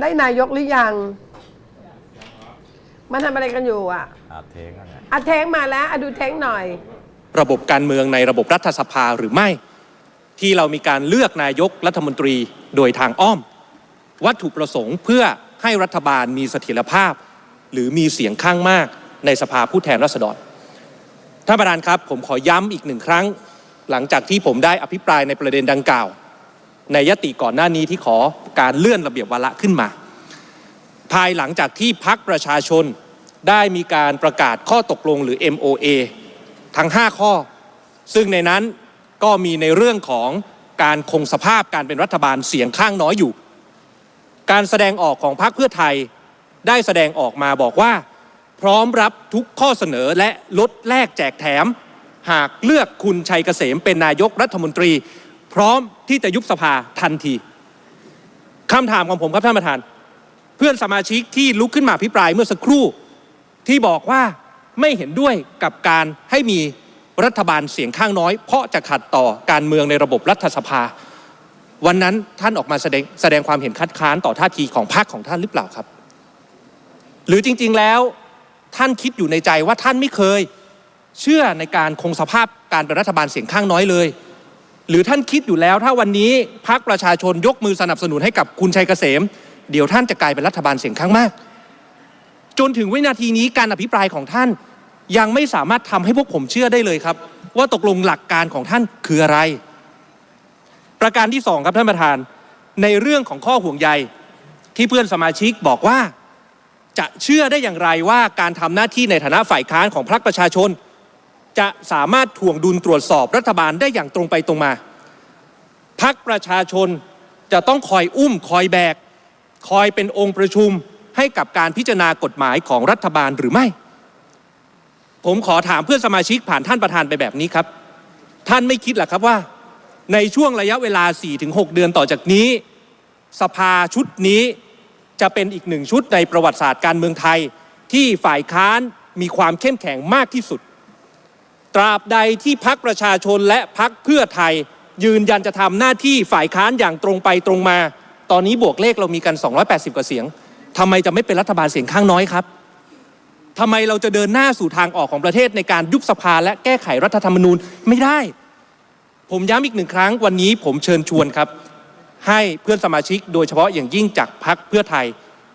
ได้นายกหรือยัง มันทำอะไรกันอยู่อะอาเทงกันนะอะเท้งมาแล้วอะดูเท้งหน่อย ระบบการเมืองในระบบรัฐสภาหรือไม่ ที่เรามีการเลือกนายกรัฐมนตรีโดยทางอ้อม วัตถุประสงค์เพื่อให้รัฐบาลมีเสถียรภาพ หรือมีเสียงข้างมากในสภาผู้แทนราษฎรท่านประธานครับ ผมขอย้ำอีกหนึ่งครั้ง หลังจากที่ผมได้อภิปรายในประเด็นดังกล่าว ในยติก่อนหน้านี้ที่ขอการเลื่อนระเบียบวาระขึ้นมา ภายหลังจากที่พักประชาชนได้มีการประกาศข้อตกลงหรือ MOA ทั้ง 5 ข้อ ซึ่งในนั้นก็มีในเรื่องของการคงสภาพการเป็นรัฐบาลเสียงข้างน้อยอยู่ การแสดงออกของพรรคเพื่อไทยได้แสดงออกมาบอกว่า พร้อมรับทุกข้อเสนอและลดแลกแจกแถม หากเลือกคุณชัยเกษมเป็นนายกรัฐมนตรี พร้อมที่จะยุบสภาทันทีคำถามของผมครับท่านประธาน เพื่อนสมาชิกที่ลุกขึ้นมาพิปรายเมื่อสักครู่ที่บอกว่าไม่เห็นด้วยกับการให้มีรัฐบาลเสียงข้างน้อย เพราะจะขัดต่อการเมืองในระบบรัฐสภา วันนั้นท่านออกมาแสดงแสดงความเห็นคัดค้านต่อท่าทีของพรรคของท่านหรือเปล่าครับ หรือจริงๆแล้วท่านคิดอยู่ในใจว่าท่านไม่เคย เชื่อในการคงสภาพการเป็นรัฐบาลเสียงข้างน้อยเลย หรือท่านคิดอยู่แล้วถ้าวันนี้พรรคประชาชนยกมือสนับสนุนให้กับคุณชัยเกษม เดี๋ยวท่านจะกลายเป็นรัฐบาลเสียงข้างมาก จนถึงวินาทีนี้การอภิปรายของท่านยังไม่สามารถทำให้พวกผมเชื่อได้เลยครับ ว่าตกลงหลักการของท่านคืออะไร ประการที่สองครับท่านประธาน ในเรื่องของข้อห่วงใยที่เพื่อนสมาชิกบอกว่า จะเชื่อได้อย่างไรว่าการทำหน้าที่ในฐานะฝ่ายค้านของพรรคประชาชน จะสามารถถ่วงดุลตรวจสอบรัฐบาลได้อย่างตรงไปตรงมา พักประชาชนจะต้องคอยอุ้มคอยแบก คอยเป็นองค์ประชุมให้กับการพิจารณากฎหมายของรัฐบาลหรือไม่ ผมขอถามเพื่อนสมาชิกผ่านท่านประธานไปแบบนี้ครับ ท่านไม่คิดหรอครับว่า ในช่วงระยะเวลา 4-6 เดือนต่อจากนี้ สภาชุดนี้จะเป็นอีกหนึ่งชุดในประวัติศาสตร์การเมืองไทยที่ฝ่ายค้านมีความเข้มแข็งมากที่สุด ตราบใดที่พักประชาชนและพักเพื่อไทย ยืนยันจะทำหน้าที่ฝ่ายค้านอย่างตรงไปตรงมา ตอนนี้บวกเลขเรามีกัน 280 กว่าเสียงทำไมจะไม่เป็นรัฐบาลเสียงข้างน้อยครับทำไมเราจะเดินหน้าสู่ทางออกของประเทศในการยุบสภาและแก้ไขรัฐธรรมนูญไม่ได้ ผมย้ำอีกหนึ่งครั้งวันนี้ผมเชิญชวนครับ ให้เพื่อนสมาชิก โดยเฉพาะอย่างยิ่งจากพักเพื่อไทย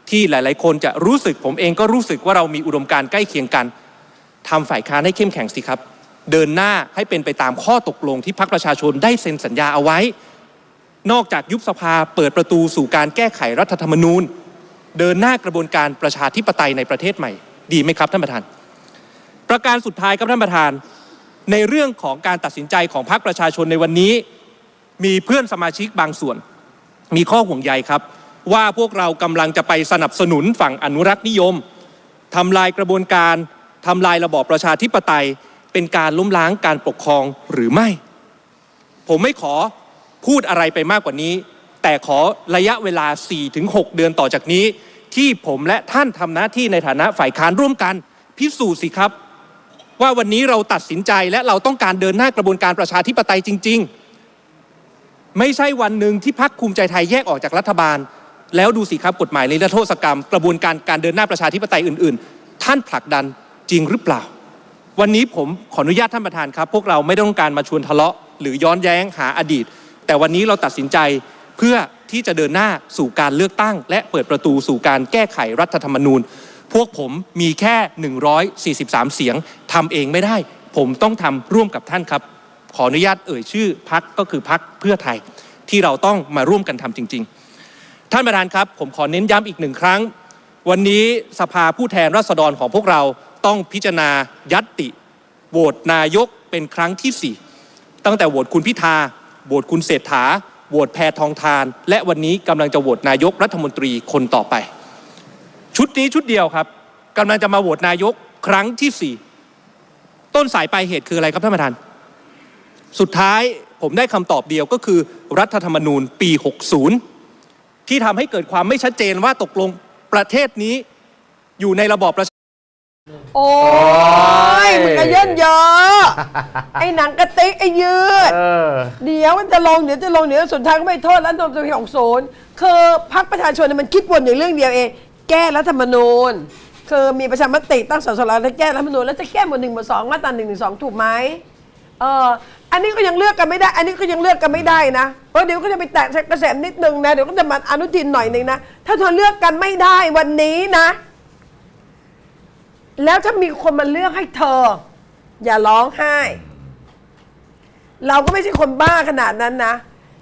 ที่หลาย ๆ คนจะรู้สึกผมเองก็รู้สึกว่าเรามีอุดมการณ์ใกล้เคียงกันทำฝ่ายค้านให้เข้มแข็งสิครับ เดินหน้าให้เป็นไปตามข้อตกลงที่พักประชาชนได้เซ็นสัญญาเอาไว้ นอกจากยุบสภาเปิดประตูสู่การแก้ไขรัฐธรรมนูญ เดินหน้ากระบวนการประชาธิปไตยในประเทศใหม่ ดีไหมครับท่านประธาน ประการสุดท้ายครับท่านประธาน ในเรื่องของการตัดสินใจของพรรคประชาชนในวันนี้ มีเพื่อนสมาชิกบางส่วน มีข้อห่วงใยครับ ว่าพวกเรากำลังจะไปสนับสนุนฝั่งอนุรักษ์นิยมทำลายกระบวนการทำลายระบอบประชาธิปไตย เป็นการล้มล้างการปกครองหรือไม่ ผมไม่ขอพูดอะไรไปมากกว่านี้ แต่ขอระยะเวลา 4-6 เดือนต่อจากนี้ ที่ผมและท่านทำหน้าที่ในฐานะฝ่ายค้านร่วมกัน พิสูจน์สิครับ ว่าวันนี้เราตัดสินใจและเราต้องการเดินหน้ากระบวนการประชาธิปไตยจริง ๆ ไม่ใช่วันหนึ่งที่พักภูมิใจไทยแยกออกจากรัฐบาล แล้วดูสิครับกฎหมายนิรโทษกรรม กระบวนการการเดินหน้าประชาธิปไตยอื่น ๆ ท่านผลักดันจริงหรือเปล่า วันนี้ผมขออนุญาตท่านประธานครับ พวกเราไม่ต้องการมาชวนทะเลาะ หรือย้อนแย้งหาอดีต แต่วันนี้เราตัดสินใจเพื่อที่จะเดินหน้าสู่การเลือกตั้ง และเปิดประตูสู่การแก้ไขรัฐธรรมนูญ พวกผมมีแค่ 143 เสียงทำเองไม่ได้ ผมต้องทำร่วมกับท่านครับ ขออนุญาตเอ่ยชื่อพักก็คือพักเพื่อไทย ที่เราต้องมาร่วมกันทำจริง ๆ ท่านประธานครับ ผมขอเน้นย้ำอีกหนึ่งครั้ง วันนี้สภาผู้แทนราษฎรของพวกเรา ต้องพิจารณายัตติโหวตนายกเป็นครั้งที่สี่ตั้งแต่โหวตคุณพิธาโหวตคุณเศรษฐาโหวตแพทองทาน และวันนี้กำลังจะโหวตนายกรัฐมนตรีคนต่อไป ชุดนี้ชุดเดียวครับกำลังจะมาโหวตนายกครั้งที่สี่ต้นสายปลายเหตุคืออะไรครับท่านประธาน สุดท้ายผมได้คำตอบเดียวก็คือ รัฐธรรมนูญปี 60 ที่ทำให้เกิดความไม่ชัดเจนว่าตกลงประเทศนี้อยู่ในระบอบประชา โอ้ยมันก็เยินเยอะ ไอ้หนังกระติกไอ้ยืด เออ เดี๋ยวมันจะลงเดี๋ยวจะลงเดี๋ยวสุดท้ายก็ไม่โทษรัฐธรรมนูญของศูนย์คือพรรคประชาชนเนยมันคิดวนอยู่เรื่องเดียวเองแก้รัฐธรรมนูญคือมีประชามติตั้งสสรแล้วแก้รัฐธรรมนูญแล้วจะแก้หมวดหนึ่งหมวดสองมาตราหนึ่งหนึ่งสองถูกไหมเอออันนี้ก็ยังเลือกกันไม่ได้ อันนี้ก็ยังเลือกกันไม่ได้นะเพราะเดี๋ยวก็จะไปแตะกระแสนิดนึงนะเดี๋ยวก็จะมาอนุทินหน่อยหนึ่งนะถ้าเธอเลือกกันไม่ได้วันนี้นะ แล้วถ้ามีคนมาเลือกให้เธอ อย่าร้องไห้ เราก็ไม่ใช่คนบ้าขนาดนั้นนะ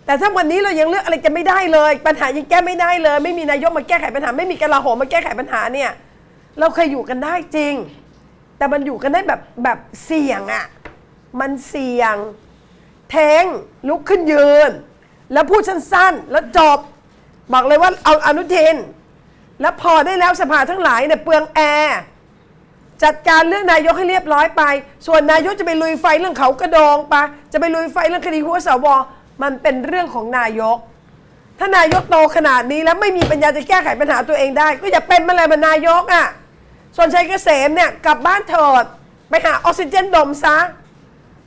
แต่ถ้าวันนี้เรายังเลือกอะไรกันไม่ได้เลย ปัญหายังแก้ไม่ได้เลย ไม่มีนายกมาแก้ไขปัญหา ไม่มีกลาโหมมาแก้ไขปัญหาเนี่ย เราเคยอยู่กันได้จริง แต่มันอยู่กันได้แบบแบบเสี่ยงอะ่ะ มันเสี่ยง แทงลุกขึ้นยืน แล้วพูดสั้นๆ แล้วจบ บอกเลยว่าเอาอนุทิน แล้วพอได้แล้วสภาทั้งหลายเนี่ยเปลืองแอร์ จัดการเรื่องนายกให้เรียบร้อยไป ส่วนนายกจะไปลุยไฟเรื่องเขากระโดงปะจะไปลุยไฟเรื่องคดีหัวสวมันเป็นเรื่องของนายก ถ้านายกโตขนาดนี้แล้วไม่มีปัญญาจะแก้ไขปัญหาตัวเองได้ ก็อย่าเป็นมาเลยมันนายกอะ ส่วนชัยเกษมเนี่ยกลับบ้านเถิดไปหาออกซิเจนดมซะ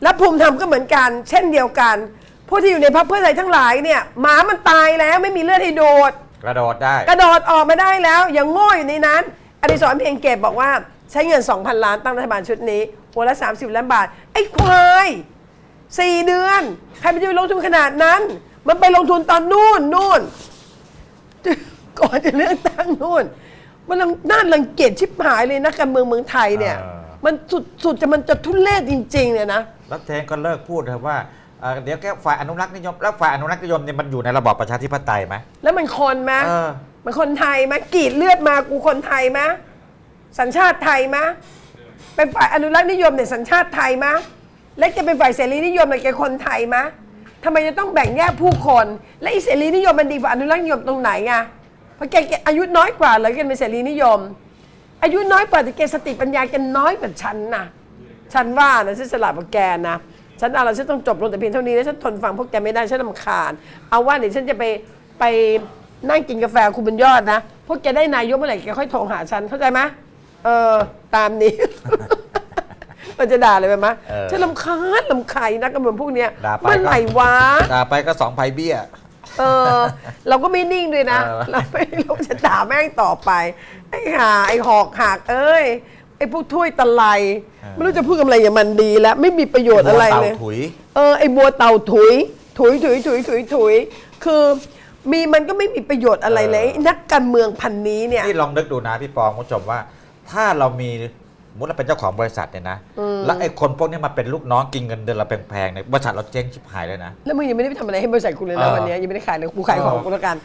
แล้วภูมิธรรมก็เหมือนกัน เช่นเดียวกัน ผู้ที่อยู่ในพรรคเพื่อไทยทั้งหลายเนี่ยหมามันตายแล้วไม่มีเลือดให้โดด กระโดดได้ กระโดดออกมาได้แล้ว อย่างโง่อยู่ในนั้น อดิศรเพียงเก็บบอกว่า ใช้เงิน 2,000 ล้านตั้งรัฐบาลชุดนี้หัวละ 30 ล้านบาท ไอ้ควายสี่เดือน ใครมันจะไปลงทุนขนาดนั้น มันไปลงทุนตอนนู่นนู่นก่อนจะเลือกตั้งนู่น มันรังน่ารังเกียจชิบหายเลยนะการเมืองเมืองไทยเนี่ย อ่ามันสุดสุดจะมันจะทุเรศจริงๆเนี่ยนะแล้วเทงก็เลิกพูดเถอะว่าเอ่อเดี๋ยวแค่ฝ่ายอนุรักษ์นิยม แล้วฝ่ายอนุรักษ์นิยมเนี่ยมันอยู่ในระบอบประชาธิปไตยไหมแล้วมันคนไหมเออ มันคนไทยไหมกรีดเลือดมากูคนไทยไหม สัญชาติไทยไหมเป็นฝ่ายอนุรักษ์นิยมเนี่ยสัญชาติไทยไหมและจะเป็นฝ่ายเสรีนิยมเนี่ยแกคนไทยไหมทำไมจะต้องแบ่งแยกผู้คน และอ้เสรีนิยมมันดีกว่าอนุรักษ์นิยมตรงไหนไงเพราะแกแกอายุน้อยกว่าเลยแกเป็นเสรีนิยม อายุน้อยกว่าแต่แกสติปัญญาแกน้อยกว่าฉันนะฉันว่านะฉันฉลาดกว่าแกนะฉันเอาละฉันต้องจบลงแต่เพียงเท่านี้แล้วฉันทนฟังพวกแกไม่ได้ฉันลำคาญ เอาว่าเดี๋ยวฉันจะไปไปนั่งกินกาแฟคุณบุญยอดนะพวกแกได้นายกเมื่อไหร่แกค่อยโทรหาฉันเข้าใจไหม เออตามนี้ มันจะด่าอะไรไปไหมเออฉันลำคาญลำคายนักการเมืองพวกเนี้ยด่าไปเมื่อไหร่วะ ด่าไปก็สองไผ่เบี้ย เออ เราก็ไม่นิ่งด้วยนะ เออ เราไม่เราจะด่าแม่งต่อไป ไอ้ห่าไอ้หอกหักเอ้ย ไอ้พวกถ้วยตะไลไม่รู้จะพูดกับอะไรอย่างมันดีแล้ว ไม่มีประโยชน์อะไรเลยหัวต่าถุย เออไอ้บัวเต่าถุย ถุยถุยถุยถุยถุยคือมีมันก็ไม่มีประโยชน์อะไรเลยเออ ไอ้นักการเมืองพันนี้เนี่ย นี่ลองนึกดูนะพี่ปองคุณผู้ชมว่า ถ้าเรามีสมมุติเราเป็นเจ้าของบริษัทเนี่ยนะแล้วไอ้คนพวกนี้มาเป็นลูกน้องกินเงินเดือนเราแพงๆเนี่ยบริษัทเราเจ๊งชิบหายเลยนะ แล้วมึงยังไม่ได้ไปทำอะไรให้บริษัทคุณเลยนะเออ วันเนี้ยยังไม่ได้ขายเลยกูขายของกูแล้วกันเ